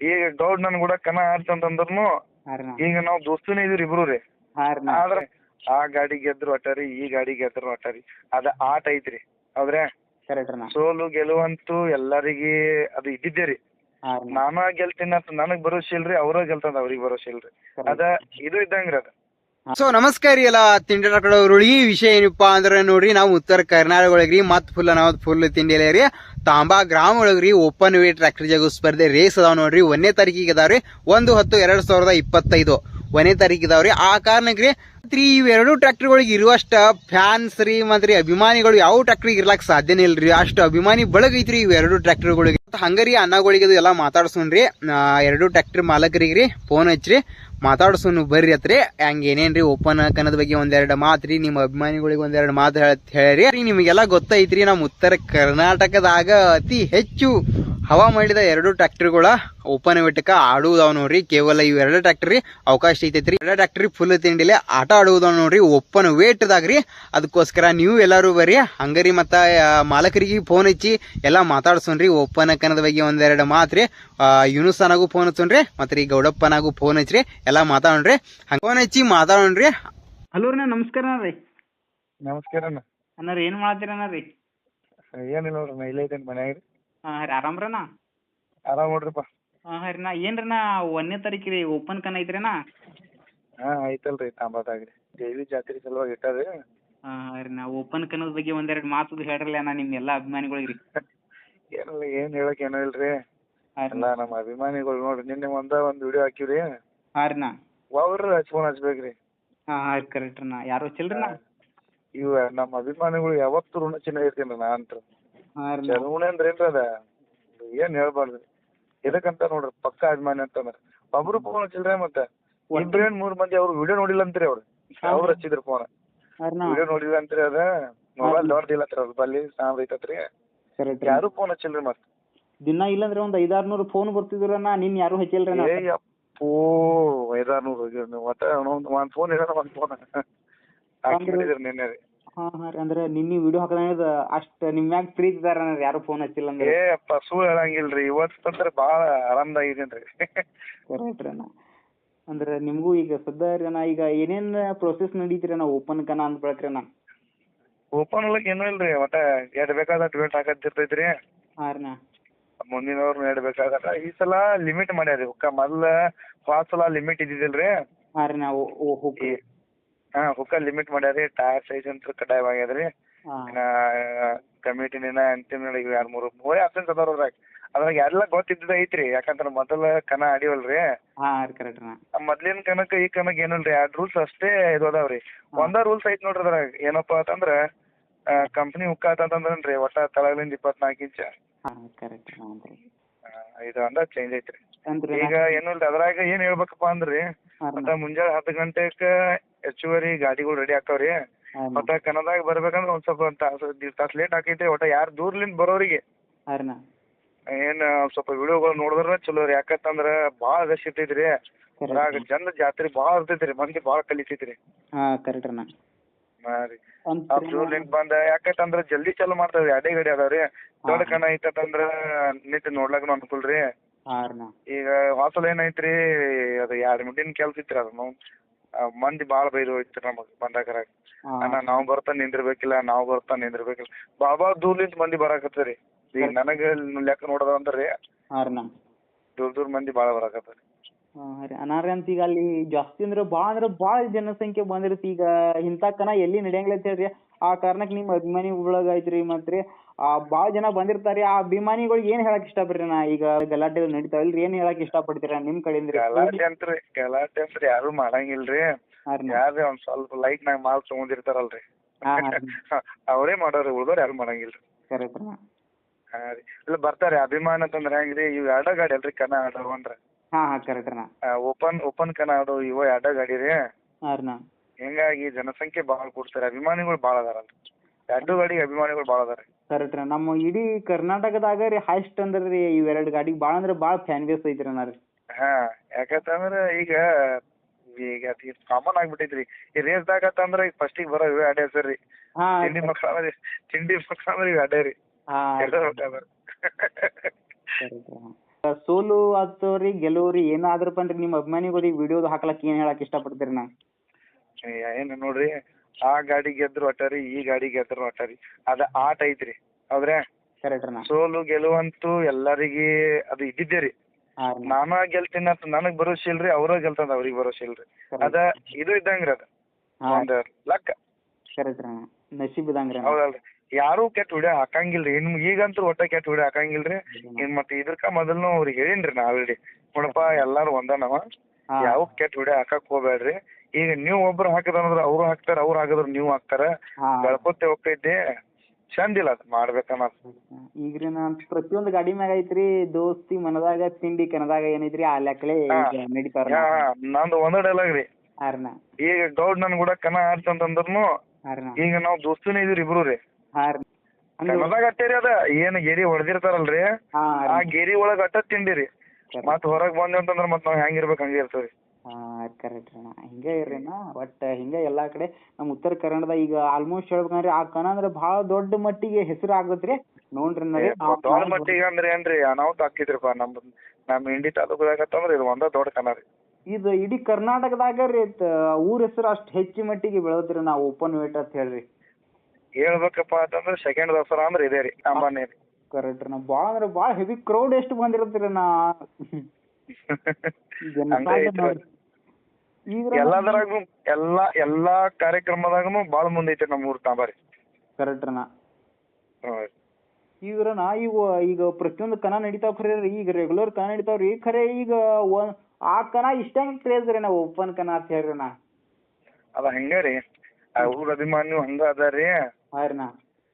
ಈಗ ಗೌಡ್ ನನ್ ಕೂಡ ಕನ ಆಡ್ತಂತಂದ್ರುನು ಈಗ ನಾವ್ ದೋಸ್ತನೇ ಇದೀವಿ ಇಬ್ರು ರೀ. ಆದ್ರ ಆ ಗಾಡಿ ಗೆದ್ರು ಅಟ್ಟಾರಿ ಈ ಗಾಡಿ ಗೆದ್ರು ಅಟ್ಟಾರಿ ಅದ ಆಟ ಐತ್ರಿ. ಹೌದ್ರಾ? ಸೋಲು ಗೆಲುವಂತೂ ಎಲ್ಲರಿಗೆ ಅದು ಇದ್ದಿದ್ದೆ ರೀ. ನಾನ ಗೆಲ್ತೀನಿ ಅಂತ ನನಗ್ ಭರೋಸೆ ಇಲ್ರಿ ಅವ್ರ ಗೆಲ್ತಂದ ಅವ್ರಿಗೆ ಭರೋಸೆ ಇಲ್ರಿ. ಅದ ಇದು ಇದ್ದಂಗ್ರಿ ಅದ. ಸೊ ನಮಸ್ಕಾರ ರೀ ಎಲ್ಲ ತಿಂಡಿ ಕಡವ್ರು ಈ ವಿಷಯ ಏನಪ್ಪಾ ಅಂದ್ರೆ ನೋಡ್ರಿ ನಾವು ಉತ್ತರ ಕರ್ನಾಟಕ ಒಳಗ್ರಿ ಮತ್ ಫುಲ್ ನಾವ್ ಫುಲ್ ತಿಂಡಿ ರೀ. ತಾಂಬಾ ಗ್ರಾಮ ಒಳಗ್ರಿ ಓಪನ್ ವೇ ಟ್ರ್ಯಾಕ್ಟರ್ ಜಾಗ ಸ್ಪರ್ಧೆ ರೇಸ್ ಅದಾವ ನೋಡ್ರಿ. ಒಂದನೇ ತಾರೀಕಿಗೆ ಅದಾವ್ರಿ. ಒಂದು ಹತ್ತು ಎರಡು ಸಾವಿರದ ಇಪ್ಪತ್ತೈದು. ಒಂದನೇ ಇದಾವ್ರಿ ಆ ಕಾರಣಕ್ಕೆ ರೀ ರೀ ಇವೆರಡು ಟ್ರ್ಯಾಕ್ಟರ್ಗಳಿಗೆ ಇರುವಷ್ಟ ಫ್ಯಾನ್ಸ್ ರೀ ಮತ್ತೆ ಅಭಿಮಾನಿಗಳು ಯಾವ ಟ್ರ್ಯಾಕ್ಟರ್ಗೆ ಇರ್ಲಾಕ್ ಸಾಧ್ಯನೇ ಇಲ್ರಿ. ಅಷ್ಟು ಅಭಿಮಾನಿ ಬಳಗ ಐತ್ರಿ ಇವೆರಡು ಟ್ರ್ಯಾಕ್ಟರ್ಗಳಿಗೆ. ಹಂಗರಿ ಅನ್ನಗಳಿಗೆ ಅದು ಎಲ್ಲ ಮಾತಾಡ್ಸೋಣ್ರಿ. ಆ, ಎರಡು ಟ್ರ್ಯಾಕ್ಟರ್ ಮಾಲಕರಿಗೆ ರೀ ಫೋನ್ ಹಚ್ಚ್ರಿ. ಮಾತಾಡ್ಸೋನು ಬರ್ರಿ ಅತ್ರಿ ಹಂಗ ಏನೇನ್ರಿ ಓಪನ್ ಕನ್ನದ ಬಗ್ಗೆ ಒಂದೆರಡು ಮಾತ್ರಿ ನಿಮ್ಮ ಅಭಿಮಾನಿಗಳಿಗೆ ಒಂದೆರಡು ಮಾತು ಹೇಳ್ರಿ. ರೀ ನಿಮಗೆಲ್ಲ ಗೊತ್ತೈತ್ರಿ ನಮ್ಮ ಉತ್ತರ ಕರ್ನಾಟಕದಾಗ ಅತಿ ಹೆಚ್ಚು ಹವಾ ಮಾಡಿದ ಎರಡು ಟ್ರ್ಯಾಕ್ಟರ್ಗಳ ಓಪನ್ ವೇಟಕ ಆಡುವುದಾವ್ ನೋಡ್ರಿ. ಕೇವಲ ಇವೆರಡು ಎರಡು ಟ್ರ್ಯಾಕ್ಟರ್ ಅವಕಾಶ ಐತೈತ್ರಿ. ಎರಡು ಟ್ರ್ಯಾಕ್ಟರ್ ಫುಲ್ ತಿಂಡಿಲಿ ಆಟ ಆಡುವುದಾವ್ ನೋಡ್ರಿ. ಓಪನ್ ವೇಟ್ ದಾಗ್ರಿ ಅದಕ್ಕೋಸ್ಕರ ನೀವು ಎಲ್ಲರೂ ಬರ್ರಿ. ಹಂಗರಿ ಮತ್ತ ಮಾಲಕರಿಗೆ ಫೋನ್ ಹಚ್ಚಿ ಎಲ್ಲ ಮಾತಾಡ್ಸೋಣ್ರಿ. ಓಪನ್ ಕನ್ನದ ಬಗ್ಗೆ ಒಂದೆರಡು ಮಾತ್ರಿ ಯುನುಸನಾಗೂ ಫೋನ್ ಹಚ್ಚೋಣ್ರಿ. ಮತ್ತು ರೀ ಗೌಡಪ್ಪನಾಗೂ ಫೋನ್ ಹಚ್ಚ್ರಿ ಎಲ್ಲ ಮಾತಾಡೋಣ್ರಿ. ಹಂಗ ಫೋನ್ ಹಚ್ಚಿ ಮಾತಾಡೋಣ್ರಿ. ಹಲೋ ರೀ ನಮಸ್ಕಾರ ರೀ. ನಮಸ್ಕಾರ ಅಣ್ಣ. ಏನು ಮಾಡ್ತೀರಣ್ಣ ರೀ? ಏನಿಲ್ಲ ನೋಡ್ರಿ ನಾ ಇಲ್ಲೇ ಇದ್ದೇನೆ ಮನ್ಯಾಗ ರೀ ಹಾಂ ರೀ ಆರಾಮ್ರಣ್ಣ ಆರಾಮ್ ನೋಡ್ರಿಪ್ಪ ಹಾಂ ರೀ ನಾ ಏನು ಒಂದನೇ ತಾರೀಕು ರೀ ಓಪನ್ ಕನ್ ಐತ್ರಿನಾ ಹಾ ಐತಲ್ರಿ ತಾಂಬಾದಾಗ ರೀ. ದೇವಿ ಜಾತ್ರೆ ಸಲುವಾಗಿ ಇಟ್ಟಾರಿ ಹಾಂ ರೀ ನಾ ಓಪನ್ ಕನ್ನದ ಬಗ್ಗೆ ಒಂದೆರಡು ಮಾತು ಹೇಳ್ರಲ್ಲ ನಾ ನಿಮ್ಮ ಎಲ್ಲ ಅಭಿಮಾನಿಗಳಿಗೆ ರೀ. ಏನಿಲ್ಲ ಏನ್ ಹೇಳಕ್ ಏನೋ ಇಲ್ರಿ? ಎಲ್ಲ ನಮ್ಮ ಅಭಿಮಾನಿಗಳು ನೋಡ್ರಿ ನಿನ್ನೆ ಒಂದ ಒಂದ್ ವಿಡಿಯೋ ಹಾಕಿವ್ರಿ? ಹಾಂ ರೀ ನಾ ಅವ್ರ ಫೋನ್ ಹಚ್ಬೇಕ್ರಿ ಹಾಂ ಹಾಂ ಕರೆಕ್ಟ್ ರೀ ನಾ ಯಾರು ಹಚ್ಚಿಲ್ರಿ ನಾ ಇವ ನಮ್ಮ ಅಭಿಮಾನಿಗಳು ಯಾವತ್ತೂ ಋಣ ಚಿನ್ನ ಇರ್ತೀನಿ ನಾ ಅಂತ ಹಾಂ ರೀ ನಾ ಏನ್ರಿ ಅದ? ಏನ್ ಹೇಳ್ಬಾರ್ದ್ರಿ. ಎದಕ್ಕಂತ ನೋಡ್ರಿ ಪಕ್ಕ ಅಭಿಮಾನಿ ಅಂತಂದ್ರೆ. ಒಬ್ರು ಫೋನ್ ಹಚ್ಚಿಲ್ರಿ ಮತ್ತೆ? ಇಬ್ರೇನ್ ಮೂರ್ ಮಂದಿ ಅವ್ರು ವಿಡಿಯೋ ನೋಡಿಲ್ಲ ಅಂತ್ರಿ ಅವ್ರು ಅವ್ರು ಹಚ್ಚಿದ್ರು ಫೋನ್ ವಿಡಿಯೋ ನೋಡಿಲ್ಲ ಅಂತ್ರಿ ಅದ. ಮೊಬೈಲ್ ದೊಡ್ಡದಿಲ್ಲ ಅಂತ್ರಿ ಅವ್ರ ಬಲ್ಲಿ ಸಾಂಬ್ ಐತತ್ರಿ ಯಾರು ಫೋನ್ ಹಚ್ಚಿಲ್ರಿ ಮತ್ತೆ? ದಿನ ಇಲ್ಲಂದ್ರೆ ಒಂದ್ ಐದಾರು ನೂರು ಫೋನ್ ಬರ್ತಿದ್ರ ನಿನ್ ಯಾರು ಹಚ್ಚಿಲ್ರಿ ನಾ ಅಪ್ಪೋ ಐದಾರ್ನೂರು ಒಟ್ಟ ಒಂದ್ ಒಂದ್ ಫೋನ್ ಇರೋಣ ಒಂದ್ ಫೋನ್ ಹಾಕಿಬಿಟ್ಟಿದ್ರಿ ನಿನ್ನೆ ರೀ. ಹಾಂ ಹಾಂ ರೀ. ಅಂದ್ರೆ ನಿನ್ನೆ ವಿಡಿಯೋ ಹಾಕೋದ್ ಅಷ್ಟು ನಿಮ್ಮ ಮ್ಯಾಗ ಪ್ರೀತಿ ಇದಾರ ಯಾರು ಫೋನ್ ಹಚ್ಚಿಲ್ಲ ಅಂದ್ರೆ? ಏ ಅಪ್ಪ ಸುಳ್ಳು ಹೇಳಂಗಿಲ್ರಿ ಇವತ್ತಂದ್ರ ಬಾಳ ಆರಾಮದಾಗಿದೇನ್ರಿ ಕರೆಕ್ಟ್ ರೀ ಅಣ್ಣ. ಅಂದ್ರೆ ನಿಮಗೂ ಈಗ ಸದ್ಯ ರೀ ಅಣ್ಣ ಈಗ ಏನೇನು ಪ್ರೊಸೆಸ್ ನಡೀತೀರಿ ಅಣ್ಣ? ಓಪನ್ ಕನ ಅಂತ ಬಳಕ್ರಿ ಅಣ್ಣ. ಓಪನ್ ಒಳಗ್ ಏನೂ ಇಲ್ರಿ. ಒಟ್ಟ ಎಡ್ ಬೇಕಾದ ವೇಟ್ ಹಾಕತ್ತಿರ್ತೈತ್ರಿ. ಹಾಂ ರೀ ಅಣ್ಣ. ಮುಂದಿನವ್ರು ನೀಡ್ಬೇಕಾಗತ್ತ ಈ ಸಲ ಲಿಮಿಟ್ ಮಾಡ್ಯಾರಿ. ಮೊದ್ಲ ಹೋದ ಸಲ ಲಿಮಿಟ್ ಇದ್ದಿದ್ದಿಲ್ರಿ ಹಾಂ ರೀ ನಾ ಓ ಹಾ ಹುಕ್ಕ ಲಿಮಿಟ್ ಮಾಡ್ಯಾರಿ ಟೈರ್ ಸೈಜ್ ಅಂತ ಕಡ್ಡಾಯವಾಗ್ಯದ್ರಿ ಇನ್ನ ಕಮಿಟಿನ ಅಂತಿಮ ಈಗ ಎರಡ್ ಮೂರು ಮೂರೇ ಆಪ್ಷನ್ಸ್ ಅದಾವ್ ಅದ್ರಾಗ ಅದ್ರಾಗ ಎಲ್ಲ ಗೊತ್ತಿದ್ದ ಐತ್ರಿ ಯಾಕಂದ್ರ ಮೊದಲ ಕನ ಆಡಿವಲ್ರಿ ಹಾಂ ಕರೆಕ್ಟ್ ಆ ಮೊದ್ಲಿನ ಕನಕ ಈ ಕನಕ ಏನಿಲ್ರಿ ಎರಡ್ ರೂಲ್ಸ್ ಅಷ್ಟೇ ಇದು ಅದಾವ್ರಿ. ಒಂದ ರೂಲ್ಸ್ ಐತಿ ನೋಡ್ರಿ ಅದ್ರಾಗ ಏನಪ್ಪಾ ಅಂತಂದ್ರ ಕಂಪ್ನಿ ಹುಕ್ಕ ಆತಂತಂದ್ರನ್ರಿ ಒಟ್ಟ ತಳಗಲಿಂದ ಇಪ್ಪತ್ನಾಲ್ಕು ಇಂಚ. ಹಾಂ ಕರೆಕ್ಟ್ ಆ, ಇದು ಅಂದ ಚೇಂಜ್ ಐತ್ರಿ. ಅಂದ್ರೆ ಈಗ ಏನು ಅದ್ರಾಗ ಏನ್ ಹೇಳ್ಬೇಕಪ್ಪ ಅಂದ್ರಿ ಮತ್ತ ಮುಂಜಾನೆ ಹತ್ತು ಗಂಟೆಕ ಹೆಚ್ಚುವರಿ ಗಾಡಿಗಳು ರೆಡಿ ಹಾಂ ಮತ್ತ ಕನ್ನಡದಾಗ ಬರ್ಬೇಕಂದ್ರ ಒಂದ್ ಸ್ವಲ್ಪ ಒಂದ್ ತಾಸು ತಾಸ್ ಲೇಟ್ ಆಕೈತಿ ಒಟ್ಟ ಯಾರ್ ದೂರ್ಲಿಂದ ಬರೋರಿಗೆ. ಹಾಂ ಏನ್ ಸ್ವಲ್ಪ ವಿಡಿಯೋಗಳು ನೋಡಿದ್ರ ಚಲೋ ರೀ. ಯಾಕಂತಂದ್ರ ಬಾಳ ರಶ್ ಇರ್ತೈತ್ರಿ. ಅದ್ರಾಗ ಜನ ಜಾತ್ರೆ ಬಾಳ ಇರ್ತೈತ್ರಿ ಮಂದಿ ಬಾಳ ಕಲಿತೈತ್ರಿ. ಹಾಂ ಕರೆಕ್ಟ್ ರೀ ಹಾ ರೀ. ಅಂತ ದೂರ್ಲಿಂದ ಬಂದ ಯಾಕಂತಂದ್ರ ಜಲ್ದಿ ಚಾಲು ಮಾಡ್ತಾವ್ರಿ ಅಡೆ ಗಾಡಿ ಅದಾವ್ರಿ ದೊಡ್ಡ ಕಣ ಐತಂದ್ರ ನಿಂತ ನೋಡ್ಲಾಕನು ಅನುಕೂಲ ರೀ ಹಾಂ ರೀ ನಾ. ಈಗ ವಾಸಲ್ ಏನೈತ್ರಿ ಅದ ಎರಡ್ ಮಿಂಟಿನ ಕೆಲ್ಸ ಇತ್ರಿ ಅದನ್ನು. ಮಂದಿ ಬಾಳ ಬೈದು ಹೋಯ್ತು ನಮಗ್ ಬಂದಾಕರ ಅಣ್ಣ ನಾವ್ ಬರ್ತಾ ನಿಂದಿರ್ಬೇಕಿಲ್ಲ ನಾವ್ ಬರ್ತಾ ನಿಂದಿರ್ಬೇಕಿಲ್ಲ. ಬಾಬಾ ದೂರ್ಲಿಂದ ಮಂದಿ ಬರಾಕತ್ತರಿ. ಈಗ ನನಗ ಲೆಕ್ಕ ನೋಡದ ಅಂದ್ರಿ. ದೂರ್ ದೂರ್ ಮಂದಿ ಬಾಳ ಬರಾಕತ್ತರಿ. ಹಾಂ ರೀ ಅನಾರ ಅಂತ ಈಗ ಅಲ್ಲಿ ಜಾಸ್ತಿ ಅಂದ್ರೆ ಬಾಳ ಅಂದ್ರೆ ಬಾಳ ಜನಸಂಖ್ಯೆ ಬಂದಿರತಿ ಈಗ ಇಂತ ಕನ ಎಲ್ಲಿ ನಡೆಯಂಗಿಲ್ಲ ಅಂತ ಹೇಳ್ರಿ. ಆ ಕಾರಣಕ್ಕೆ ನಿಮ್ಮ ಅಭಿಮಾನಿ ಒಳಗ ಐತ್ರಿ ಮತ್ತು ರೀ ಆ ಭಾಳ ಜನ ಬಂದಿರ್ತಾರೆ. ಆ ಅಭಿಮಾನಿಗಳಿಗೆ ಏನ್ ಹೇಳಕ್ ಇಷ್ಟಪಡ್ರಿ ನಾ? ಈಗ ಗಲಾಟೆ ನಡೀತಾವಲ್ರಿ ಏನ್ ಹೇಳಕ್ ಇಷ್ಟಪಡ್ತೀರಾ ನಿಮ್ ಕಡೆಯಿಂದ ಗಲಾಟೆ ಅಂತ್ರಿ ಗಲಾಟೆ ಅಂತ್ರಿ ಯಾರು ಮಾಡಂಗಿಲ್ರಿ. ಯಾರೇ ಒಂದ್ ಸ್ವಲ್ಪ ಲೈಟ್ ನಾಗ ಮಾಲ್ ತಗೊಂಡಿರ್ತಾರಲ್ರಿ? ಅವರೇ ಮಾಡೋರಿ ಉಳ್ದೋರ್ ಯಾರು ಮಾಡಂಗಿಲ್ರಿ. ಹಾ ರೀ. ಇಲ್ಲ ಬರ್ತಾರೆ. ಅಭಿಮಾನ ಅಂತಂದ್ರ ಹೆಂಗ್ರಿ? ಇವ್ ಎರಡ ಗಾಡಿ ಅಲ್ರಿ ಕನ ಆಡೋ ಅಂದ್ರ. ಓಪನ್ ಓಪನ್ ಕನ ಆಡೋ ಇವ ಎರಡ ಗಾಡಿ ರೀ. ಹಿಂಗಾಗಿ ಜನಸಂಖ್ಯೆ ಬಾಳ ಕೂಡ್ತಾರೆ ಅಭಿಮಾನಿಗಳು ಬಾಳ ಅದಾರಲ್ರಿ. ಎರಡು ಗಾಡಿ ಅಭಿಮಾನಿಗಳು ಬಾಳ ಅದಾರ ಕರೆಕ್ಟ್ ರೀ. ನಮ್ಮ ಇಡೀ ಕರ್ನಾಟಕದಾಗ ರೀ ಹೈಸ್ಟ್ ಅಂದ್ರೆ ರೀ ಇವೆರಡು ಗಾಡಿ ಭಾಳ ಅಂದ್ರೆ ಬಾಳ ಫ್ಯಾನ್ ಬೇಸ್ ಐತ್ರಿ ಅಣ್ಣ ರೀ. ಹಾ ಯಾಕಂತಂದ್ರ ಈಗ ಈಗ ಅದ್ ಕಾಮನ್ ಆಗ್ಬಿಟ್ಟೈತ್ರಿ. ಈ ರೇಸ್ದಾಗ ಅಂತಂದ್ರ ಈಗ ಫಸ್ಟಿಗೆ ಬರೋ ಇವೇ ಅಡ್ಡೆ ಸರ್ ರೀ. ಹಾ. ತಿಂಡಿ ಮಕ್ಳ ಅಂದ್ರೆ ತಿಂಡಿ ಮಕ್ಳ ಅಂದ್ರೆ ಇವೆ ಅಡ್ಡೆ ರೀ. ಹಾಂ. ಎಲ್ಲ ಅದಾರ ಕರೆಕ್ಟ್ ರೀ. ಸೋಲು ರೀ ಗೆಲುವ್ರಿ ಏನಾದ್ರ ಪನ್ರಿ ನಿಮ್ಮ ಅಭಿಮಾನಿಗಳಿಗೆ ವಿಡಿಯೋದು ಹಾಕ್ಲಕ್ ಏನ್ ಹೇಳಕ್ ಇಷ್ಟಪಡ್ತೀರಿ ನಾ ಏನ್ ನೋಡ್ರಿ ಆ ಗಾಡಿ ಗೆದ್ರು ಒಟ್ಟಾರಿ ಈ ಗಾಡಿ ಗೆದ್ರು ಒಟ್ಟಾರಿ. ಅದ ಆಟ ಐತ್ರಿ ಹೌದ್ರೆ? ಕರೆಕ್ಟ್ ಸೋಲು ಗೆಲುವಂತೂ ಎಲ್ಲರಿಗೆ ಅದು ಇದ್ದಿದ್ದೇ ರೀ. ಹಾ ನಾನ ಗೆಲ್ತೀನಿ ಅಂತ ನನಗ್ ಭರೋಸೆ ಇಲ್ರಿ ಅವ್ರ ಗೆಲ್ತದ ಅವ್ರಿಗೆ ಭರೋಸೆ ಇಲ್ರಿ. ಅದ ಇದು ಇದ್ದಂಗ್ರಿ ಅದ. ಹಾ. ಒಂದ್ ಲಕ್. ಕರೆಕ್ಟ್ ರೀ ನಸೀಬ್ ಇದಂಗ್ರಿ ಹೌದಲ್ರಿ. ಯಾರು ಕೆಟ್ಟ ವಿಡಿಯೋ ಹಾಕಂಗಿಲ್ರಿ. ಇನ್ ಈಗಂತೂ ಒಟ್ಟ ಕೆಟ್ಟ ವಿಡಿಯೋ ಹಾಕಂಗಿಲ್ರಿ. ಇನ್ ಮತ್ತೆ ಇದಕ್ಕ ಮೊದಲ್ನು ಅವ್ರಿಗೆ ಹೇಳಿನ್ರಿ ನಾ ಆಲ್ರೆಡಿ. ನೋಡಪ್ಪ ಎಲ್ಲಾರು ಒಂದ ನಾವ ಹಾ. ಯಾವ ಕೆಟ್ಟ ವಿಡಿಯೋ ಹಾಕಕ್ ಹೋಗ್ಬೇಡ್ರಿ ಈಗ ನೀವ್ ಒಬ್ರು ಹಾಕಿದ್ರ ಅವ್ರು ಹಾಕ್ತಾರ ಅವ್ರು ಹಾಕಿದ್ರ ನೀವು ಹಾಕ್ತಾರ. ಹಾ. ಬೆಳ್ಕೊತೆ ಹೋಗ್ತೈತಿ. ಚಂದ ಇಲ್ಲ ಅದ್ ಮಾಡ್ಬೇಕನ್ನೋದು. ಈಗ್ರಿ ನಾ ಪ್ರತಿಯೊಂದು ಗಾಡಿ ಮ್ಯಾಗ ಐತ್ರಿ ದೋಸ್ತಿ ಮನದಾಗ ತಿಂಡಿ ಕನದಾಗ ಏನೈತ್ರಿ ಆ ಲೆಕ್ಕಲೆ. ಈಗ ನಡೀತಾವ್ರಿ ನಂದು ಒಂದ ಡೈಲಾಗ್ ರೀ. ಹಾರ್ನ ಈಗ ಗೌಡ್ ನನ್ ಕೂಡ ಕನ ಆಡ್ತಂತಂದ್ರುನು ಹಾರ್ನ ಈಗ ನಾವ್ ದೋಸ್ತಿನೇ ಇದೀವಿ ಇಬ್ರು ರೀ. ಹಾರ್ನ ಕನ್ನದಾಗ ಅಟ್ಟೇರಿ ಅದ. ಏನ್ ಗೆರಿ ಹೊಡೆದಿರ್ತಾರಲ್ರಿ. ಹಾ ಆ ಗೆರಿ ಒಳಗ್ ಅಟ್ಟ ತಿಂಡಿರಿ ಮತ್ ಹೊರಗ್ ಬಂದ್ವಿ ಅಂತಂದ್ರ ಮತ್ ನಾವ್ ಹೆಂಗಿರ್ಬೇಕು ಹಂಗೆ ಇರ್ತೇವ್ರಿ ಹಾ ಕರೆಕ್ಟ್ ಅಣ್ಣ. ಹಿಂಗೆ ಇರ್ರಿ ನಾ ಒಟ್ಟ ಹಿಂಗೆ ಎಲ್ಲಾ ಕಡೆ ನಮ್ಮ ಉತ್ತರ ಕನ್ನಡದಾಗ ಈಗ ಆಲ್ಮೋಸ್ಟ್ ಹೇಳ್ಬೇಕಂದ್ರೆ ಆ ಅಂದ್ರೆ ಬಹಳ ದೊಡ್ಡ ಮಟ್ಟಿಗೆ ಹೆಸರು ಆಗತ್ರಿ ನೋಡ್ರಿ ದೊಡ್ಡ ಮಟ್ಟಿಗೆ ಅಂದ್ರೆ ಏನ್ರಿ ಅನಾಹುತ ಆಕಿದ್ರಿಪ್ಪ ನಮ್ಮ ನಮ್ ಇಂಡಿ ತಾಲೂಕದಾಗ ಅಂತಂದ್ರ ಇದು ಒಂದ ದೊಡ್ಡ ಕನ ರೀ. ಇದು ಇಡೀ ಕರ್ನಾಟಕದಾಗ ರೀ ತ- ಊರ್ ಹೆಸರು ಅಷ್ಟ್ ಹೆಚ್ಚು ಮಟ್ಟಿಗೆ ಬೆಳೆದ್ರಿ ನಾವು ಓಪನ್ ವೇಟ್ ಅಂತ ಹೇಳ್ರಿ. ಹೇಳ್ಬೇಕಪ್ಪ ಅಂತಂದ್ರೆ ಸೆಕೆಂಡ್ ದಸರಾ ಅಂದ್ರ ಇದೇ ರೀ ಅಂಬಾನಿ ರೀ. ಕರೆಕ್ಟ್ ರೀ ನಾ ಭಾಳ ಅಂದ್ರೆ ಭಾಳ ಹೆವಿ ಕ್ರೌಡ್ ಎಷ್ಟು ಬಂದಿರತ್ರಿ ನಾ ಹಂಗ ಐತ್ರಿ ಎಲ್ಲಾದ್ರಾಗೂ ಎಲ್ಲಾ ಎಲ್ಲಾ ಕಾರ್ಯಕ್ರಮದಾಗನು ಬಾಳ ಮುಂದೆ ಐತಿ ನಮ್ಮ ಊರ್ ತಾಂಬಾರಿ. ಕರೆಕ್ಟ್ ರೀ. ನಾ ಹ್ಮ್. ಈಗ ಪ್ರತಿಯೊಂದು ಕನ ನಡೀತಾವ್ ಖರೆ ರೀ ಈಗ ರೆಗ್ಯುಲರ್ ಕನ ನಡೀತಾವ್ರಿ ಖರೆ ಈಗ ಆ ಕನ ಇಷ್ಟ ಕ್ರೇಜ್ ರೀ ಓಪನ್ ಕನ ಅಂತ ಹೇಳ್ರಿ ನಾ. ಅದ ಹಂಗ ರೀ ಅವ್ರ ಅಭಿಮಾನಿಯು ಹಂಗ ಅದಾರಿ ಹಾಂ ರೀ ನಾ.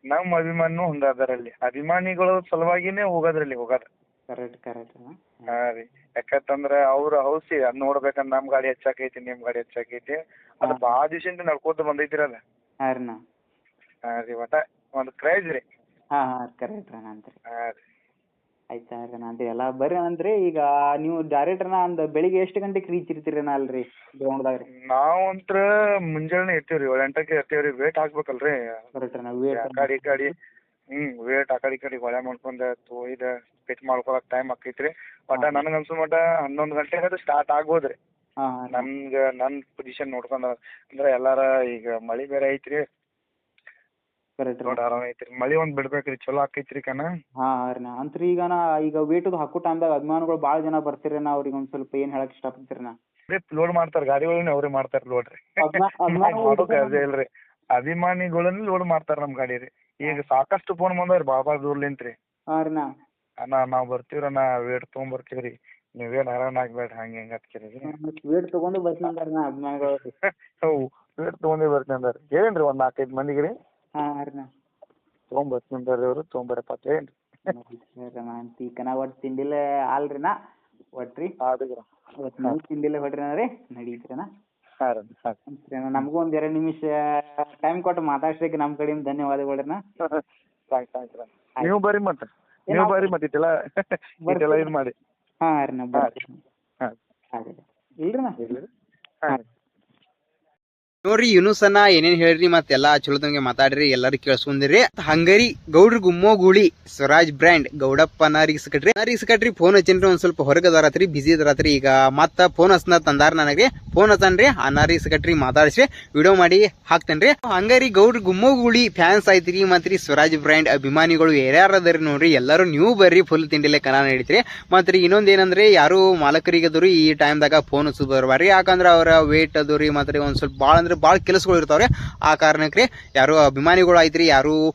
ನಮ್ ಅಭಿಮಾನಿನೂ ಹಂಗ ಅದಾರಲ್ಲಿ ಅಭಿಮಾನಿಗಳ ಸಲುವಾಗಿನೇ ಹೋಗೋದ್ರಲ್ಲಿ ಹೋಗೋದ. ಕರೆಕ್ಟ್ ಕರೆಕ್ಟ್ ರೀ ಹಾ ರೀ. ಯಾಕಂತಂದ್ರ ಅವ್ರ ಹೌಸಿ ಅದ್ ನೋಡ್ಬೇಕಂದ್ರ ನಮ್ ಗಾಡಿ ಹೆಚ್ಚಾಕೈತಿ ನಿಮ್ ಗಾಡಿ ಹೆಚ್ಚಾಕೈತಿ. ಅದ್. ಬಾಳ ದಿವಸದಿಂದ ನಡ್ಕೋತ ಬಂದೈತ್ರಿ ಅದ ಹಾ ರೀ ನಾ ಹಾ ರೀ ಒಟ್ಟ ಒಂದ್ ಕ್ರೈಜ್ ರೀ. ಹಾ ಹಾ ಕರೆಕ್ಟ್ ರೀ. ಅಂತ್ರಿ ಹಾ ರೀ. ಆಯ್ತಾ ಸರ್ ಎಲ್ಲ ಬರ್ರಿ ಅಂದ್ರಿ ಈಗ ನೀವು ಡೈರೆಕ್ಟ್ ನಾ ಅಂದ್ ಬೆಳಿಗ್ಗೆ ಎಷ್ಟು ಗಂಟೆಗೆ ರೀಚ್ ಇರ್ತೀರಿ ನಾ ಅಲ್ರಿ? ಗ್ರೌಂಡ್ದಾಗ ರೀ. ನಾವಂತ್ರ ಮುಂಜಾನೆ ಇರ್ತೀವ್ರಿ ಏಳು ಎಂಟಕ್ಕೆ ಇರ್ತೀವ್ರಿ. ವೇಟ್ ಹಾಕ್ಬೇಕಲ್ರಿ. ಕರೆಕ್ಟ್ ರೀ ಗಾಡಿ ಆ ವೇಟ್ ಗಾಡಿ. ಕಡೆ ಹ್ಮ್ ವೇಟ್ ಆ ಕಡೆ ಈ ಕಡೆ ಹೊಳೆ ಮಾಡ್ಕೊಂಡ ತೊಯ್ದ ಪಿಚ್ ಮಾಡ್ಕೊಳಕ್ ಟೈಮ್ ಆಕೈತ್ರಿ ಒಟ್ಟ ನನಗ ಅನ್ಸೋ ಮಟ ಹನ್ನೊಂದ್ ಗಂಟೆ ಅದು ಸ್ಟಾರ್ಟ್ ಆಗ್ಬೋದ್ರಿ. ಹಾ ಹಾ ನನ್ಗ ನನ್ ಪೊಸಿಷನ್ ನೋಡ್ಕೊಂಡ ಅಂದ್ರ ಎಲ್ಲಾರ ಈಗ ಮಳಿ ಬೇರೆ ಐತ್ರಿ. ಕರೆಕ್ಟ್ ರೀ. ಆರಾಮ ಐತ್ರಿ. ಮಳಿ ಒಂದ್ ಬಿಡ್ಬೇಕ್ರಿ ಚಲೋ ಆಕೈತ್ರಿ ಕನ ಹಾ ರೀ ಅಂತ್ರಿ ಈಗ ನಾ ಈಗ ವೇಟದು ಹಾಕೋ ಟೈಮ್ದಾಗ ಅಭಿಮಾನಿಗಳು ಭಾಳ ಜನ ಬರ್ತೀರಿ ನಾ ಅವ್ರಿಗೆ ಒಂದ್ ಸ್ವಲ್ಪ ಏನ್ ಹೇಳಕ್ ಇಷ್ಟಪಡ್ತೀರಿ ನಾ. ಲೋಡ್ ಮಾಡ್ತಾರ ಗಾಡಿಗಳನ್ನ ಅವ್ರೇ ಮಾಡ್ತಾರ ಲೋಡ್ ರೀ. ಅಭಿಮಾ- ಅಭಿಮಾನಿಗಳು ಮಾಡೋ ಕೆಲಸ ಇಲ್ರಿ. ಅಭಿಮಾನಿಗಳನ್ನ ಲೋಡ್ ಮಾಡ್ತಾರ ನಮ್ ಗಾಡಿ ರೀ. ಈಗ ಸಾಕಷ್ಟು ಫೋನ್ ಬಂದವ್ರಿ ಬಾಬಾ ದೂರ್ಲಿಂತ್ರಿ ಹಾ ರೀ ನಾ. ಅಣ್ಣ ನಾವ್ ಬರ್ತೀವ್ರಣ್ಣ ವೇಟ್ ತಗೊಂಡ್ ಬರ್ತೀವ್ರಿ ನೀವೇನ್ ಹೈರಾಣ ಆಗ್ಬೇಡ್ರಿ ಹಂಗ ಹೆಂಗ ವೇಟ್ ತಗೊಂಡು ಬರ್ತೀನಿ ಅಭಿಮಾನಿಗಳು ಹೌ ವೇಟ್ ತಗೊಂಡೇ ಬರ್ತೀನಿ ಅಂದಾರ. ಹೇಳೇನ್ರಿ ಒಂದ್ ನಾಲ್ಕೈದು ಮಂದಿಗೆ ರೀ ಹಾ ರೀ ನಾ. ತಗೊಂಡ್ ಬರ್ತೀನಿ ಅಂದಾರ್ರಿ ಅವ್ರು ತಗೊಂಬರಪ್ಪ ಅಂತ ಹೇಳೇನ್ರಿ ಕನ ಒಟ್ಟು ತಿಂಡಿಲೆ ಅಲ್ರಿ ನಾ. ಒಟ್ರಿ. ಒಟ್ಟು ನೀವು ತಿಂಡಿಲೆ ಹೊಡ್ರಿ ರೀ ನಡೀತ್ರಿ ನಾ ನಮ್ಗೂ ರೀ ಹಾಂ ಅಂತ್ರಿ ನಮಗೂ ಒಂದ್ ಎರಡ್ ನಿಮಿಷ ಟೈಮ್ ಕೊಟ್ಟು ಮಾತಾಡ್ಸಲಿಕ್ಕೆ ನಮ್ ಕಡೆಯಿಂದ ಧನ್ಯವಾದಗಳು ನಾ ಥ್ಯಾಂಕ್ಸ್ ಥ್ಯಾಂಕ್ಸ್ ರೀ ನೀವು ಬರ್ರಿ ಮತ್ತೆ. ನೀವು ಬರ್ರಿ ಮತ್ತೆ ಇಟ್ಟೆಲ್ಲ. ಇಟ್ಟೆಲ್ಲ ಇದು ಮಾಡಿ. ಹಾ ರೀ ನಾ ಬರ್ತೀನಿ. ಹಾಂ ಇಲ್ರಿ ನಾ ಹಾಂ. ನೋಡ್ರಿ ಯುನುಸನ ಏನೇನ್ ಹೇಳ್ರಿ ಮತ್ತೆಲ್ಲಾ ಚಲೋ ಚಲೋದಂಗೆ ಮಾತಾಡ್ರಿ, ಎಲ್ಲಾರು ಕೇಳಿಸ್ಕೊಂಡಿರಿ ಹಂಗರಿ, ಗೌಡ್ರ ಗುಮ್ಮೋ ಗುಳಿ, ಸ್ವರಾಜ್ ಬ್ರ್ಯಾಂಡ್, ಗೌಡಪ್ಪ ನಾರಿಗೆ ಸಿಕ್ಕಟ್ರಿ ನಾರಿಗೆ ಸಿಕ್ಕಟ್ರಿ ಫೋನ್ ಹಚ್ಚಿನ್ರಿ ಒಂದ್ ಸ್ವಲ್ಪ ಹೊರಗೆ ಅದಾರತ್ರಿ ಬಿಸಿ ಅದಾರತ್ರಿ. ಈಗ ಮತ್ತ ಫೋನ್ ಹಚ್ನ ತಂದಾರ ನನಗೆ ಫೋನ್ ಹಚ್ಚನ್ರಿ ಆ ನಾರಿಗೆ ಸಿಕ್ಕಟ್ರಿ ಮಾತಾಡ್ಸಿ. ವಿಡಿಯೋ ಮಾಡಿ ಹಾಕ್ತೇನ್ರಿ. ಹಂಗರಿ, ಗೌಡ್ರ ಗುಮ್ಮೋ ಗುಳಿ ಫ್ಯಾನ್ಸ್ ಐತ್ರಿ ಮತ್ರಿ ಸ್ವರಾಜ್ ಬ್ರ್ಯಾಂಡ್ ಅಭಿಮಾನಿಗಳು ಯಾರ್ಯಾರ ಅದರಿ ನೋಡ್ರಿ. ಎಲ್ಲಾರು ನೀವು ಬರ್ರಿ ಫುಲ್ ತಿಂಡಿಲೆ ಕನ ನಡೀತ್ರಿ ಮತ್ರಿ ಇನ್ನೊಂದ್ ಏನಂದ್ರೆ, ಯಾರು ಮಾಲಕರಿಗೆ ಅದರಿ ಈ ಟೈಮ್ದಾಗ ಫೋನ್ ಹಚ್ಚೋದು ಬರ್ಬಾರ್ರಿ. ಯಾಕಂದ್ರ ಅವರ ವೇಟ್ ಅದು ರೀ ಮತ್ತೆ ಒಂದ್ ಸ್ವಲ್ಪ ಬಾಳ ಅಂದ್ರೆ ಭಾಳ ಕೆಲಸಗಳು ಇರ್ತಾವ್ರಿ. ಆ ಕಾರಣಕ್ಕೆ ರೀ ಯಾರು ಅಭಿಮಾನಿಗಳು ಐತ್ರಿ ಯಾರು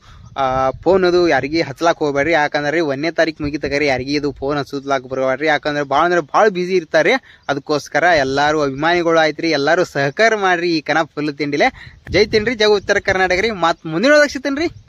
ಫೋನ್ ಅದು ಯಾರಿಗೆ ಹಚ್ಲಾಕ್ ಹೋಗ್ಬೇಡ್ರಿ. ಯಾಕಂದ್ರೆ ಒಂದನೇ ತಾರೀಕು ಮುಗಿತಗರಿ ಯಾರಿಗೆ ಇದು ಫೋನ್ ಹಚ್ಚಲಾಕ್ ಬರಬೇಡ್ರಿ. ಯಾಕಂದ್ರೆ ಭಾಳ ಅಂದ್ರೆ ಭಾಳ ಬ್ಯುಸಿ ಇರ್ತಾರೆ. ಅದಕ್ಕೋಸ್ಕರ ಎಲ್ಲರೂ ಅಭಿಮಾನಿಗಳು ಆಯ್ತ್ರಿ, ಎಲ್ಲರೂ ಸಹಕಾರ ಮಾಡ್ರಿ ಈ ಕನ ಫುಲ್ ತಿಂಡಿಲೆ. ಜೈ ತಿನ್ರಿ ಜಗ ಉತ್ತರ ಕರ್ನಾಟಕ ರೀ. ಮತ್ ಮುಂದಿನ ಸಿಗ್ತೇನ್ರಿ.